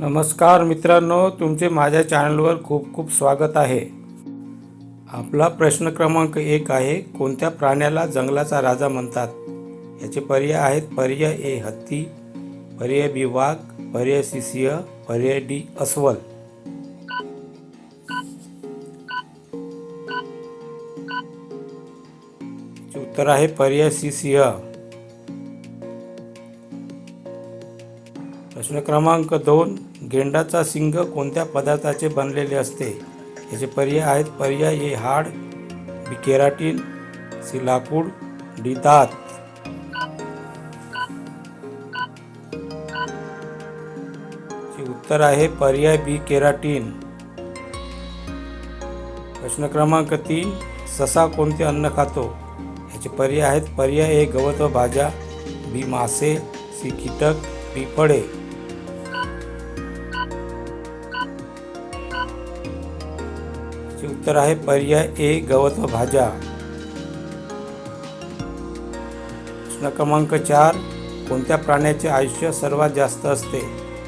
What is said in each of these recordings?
नमस्कार मित्रांनो तुमचे माझ्या चॅनलवर खूप खूप स्वागत आहे. आपला प्रश्न क्रमांक एक आहे कोणत्या प्राण्याला जंगलाचा राजा म्हणतात? याचे पर्याय आहेत पर्याय ए हत्ती पर्याय बी वाघ पर्याय सी सिंह पर्याय डी अस्वल. उत्तर आहे पर्याय सी सिंह. प्रश्न क्रमांक दोन गेंडाचा शिंग कोणत्या पदार्थाचे बनलेले असते? याचे पर्याय आहेत पर्याय ए हाड बी केराटीन सी लाकूड डी दात उत्तर आहे पर्याय बी केराटीन. प्रश्न क्रमांक तीन ससा कोणते अन्न खातो? याचे पर्याय आहेत पर्याय ए गवत व भाज्या बी मासे सी कीटक बी फळे. उत्तर आहे पर्याय ए गवत व भाज्या. प्रश्न क्रमांक चार कोणत्या प्राण्याचे आयुष्य सर्वात जास्त असते?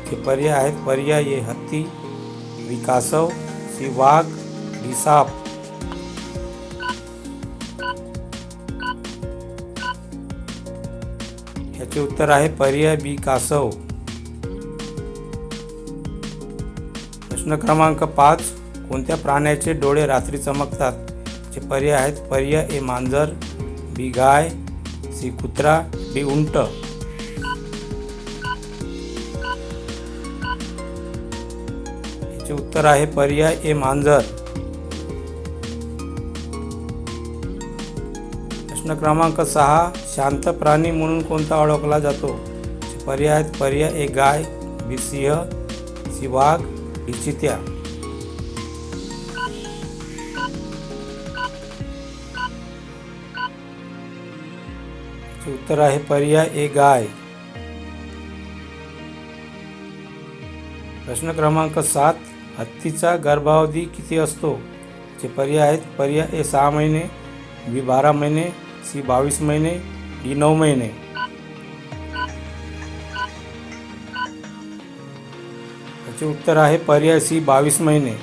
हे पर्याय आहेत पर्याय ए हत्ती विकासव सी वाघ डी साप. याचे उत्तर आहे पर्याय बी कासव. प्रश्न क्रमांक पाच कोणत्या प्राण्याचे डोळे रात्री चमकतात? जे पर्याय आहेत पर्याय ए मांजर बी गाय सी कुत्रा डी उंट. याचे उत्तर आहे पर्याय ए मांजर. प्रश्न क्रमांक सहा शांत प्राणी म्हणून कोणता ओळखला जातो? पर्याय आहेत पर्याय ए गाय बी सिंह सी वाघ डी चित्या. याचं उत्तर आहे पर्याय ए गाय. प्रश्न क्रमांक सात हत्तीचा गर्भावधी किती असतो? चे पर्याय आहेत पर्याय ए सहा महिने बी बारा महिने सी बावीस महिने डी नऊ महिने. याचे उत्तर आहे पर्याय सी बावीस महिने.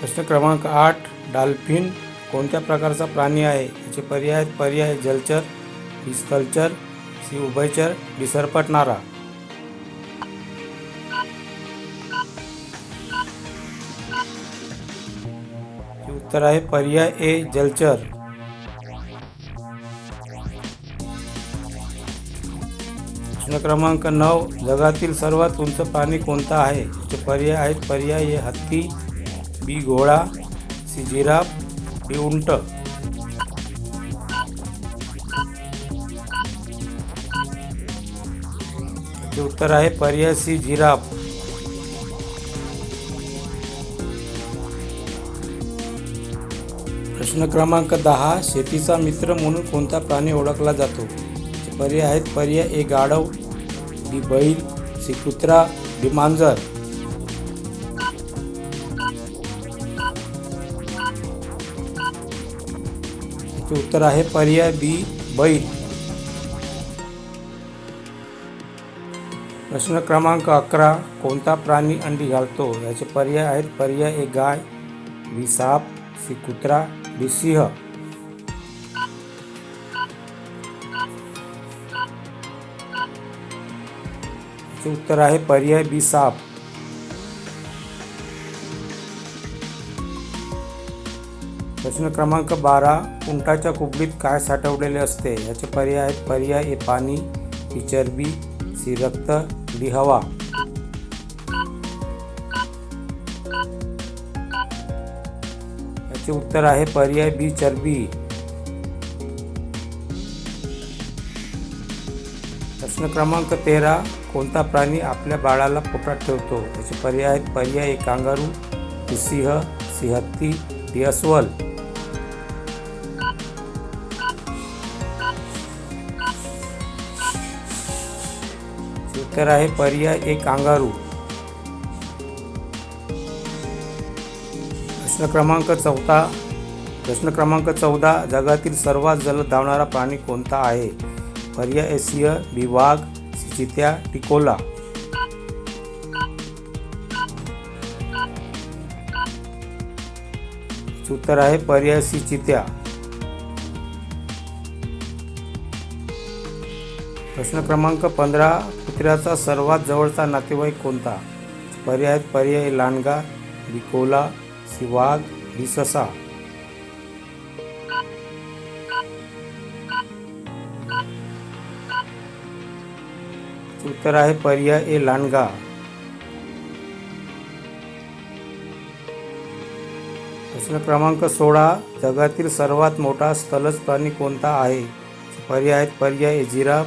प्रश्न क्रमांक आठ डाल्फिन कोणत्या प्रकारचा प्राणी आहे? याचे पर्याय आहेत पर्याय जलचर स्थलचर सी उभयचर विसरपटणारा. हे उत्तर आहे पर्याय ए जलचर. प्रश्न क्रमांक नऊ जगातील सर्वात उंच प्राणी कोणता आहे? याचे पर्याय आहेत पर्याय ए हत्ती बी घोडा सी जिराफ डी उंट उत्तर आहे पर्याय सी झिराफ प्रश्न क्रमांक दहा शेतीचा मित्र म्हणून कोणता प्राणी ओळखला जातो? पर्याय आहेत पर्याय ए गाढव बी बैल सी कुत्रा बी मांजर. याचे उत्तर आहे पर्याय बी बैल. प्रश्न क्रमांक अकरा कोणता प्राणी अंडी घालतो? याचे पर्याय आहेत पर्याय ए गाय बी साप सी कुत्रा डी सिंह. उत्तर आहे पर्याय बी साप. प्रश्न क्रमांक बारा उंटाच्या कुबडीत काय साठवलेले असते? याचे पर्याय आहेत पर्याय ए पाणी बी चरबी सी रक्त डी हवा. याचे उत्तर आहे पर्याय बी चरबी प्रश्न क्रमांक तेरा कोणता प्राणी आपल्या बाळाला पोटात ठेवतो? याचे पर्याय आहेत पर्याय ए कांगारू सिंह सी डी अस्वल. उत्तर आहे पर्याय एक कांगारू प्रश्न क्रमांक चौथा प्रश्न क्रमांक चौदा जगातील सर्वात जलद धावणारा प्राणी कोणता आहे? पर्याय एसिय विभाग चित्या टिकोला उत्तर आहे पर्याय सी चित्या. प्रश्न क्रमांक पंधरा कुत्र्याचा सर्वात जवळचा नातेवाईक कोणता? पर्याय पर्याय लांडगा बिकोला शिवाग ससा उत्तर आहे पर्याय ए लांडगा. प्रश्न क्रमांक सोळा जगातील सर्वात मोठा स्थलज प्राणी कोणता आहे? पर्याय पर्याय जिराफ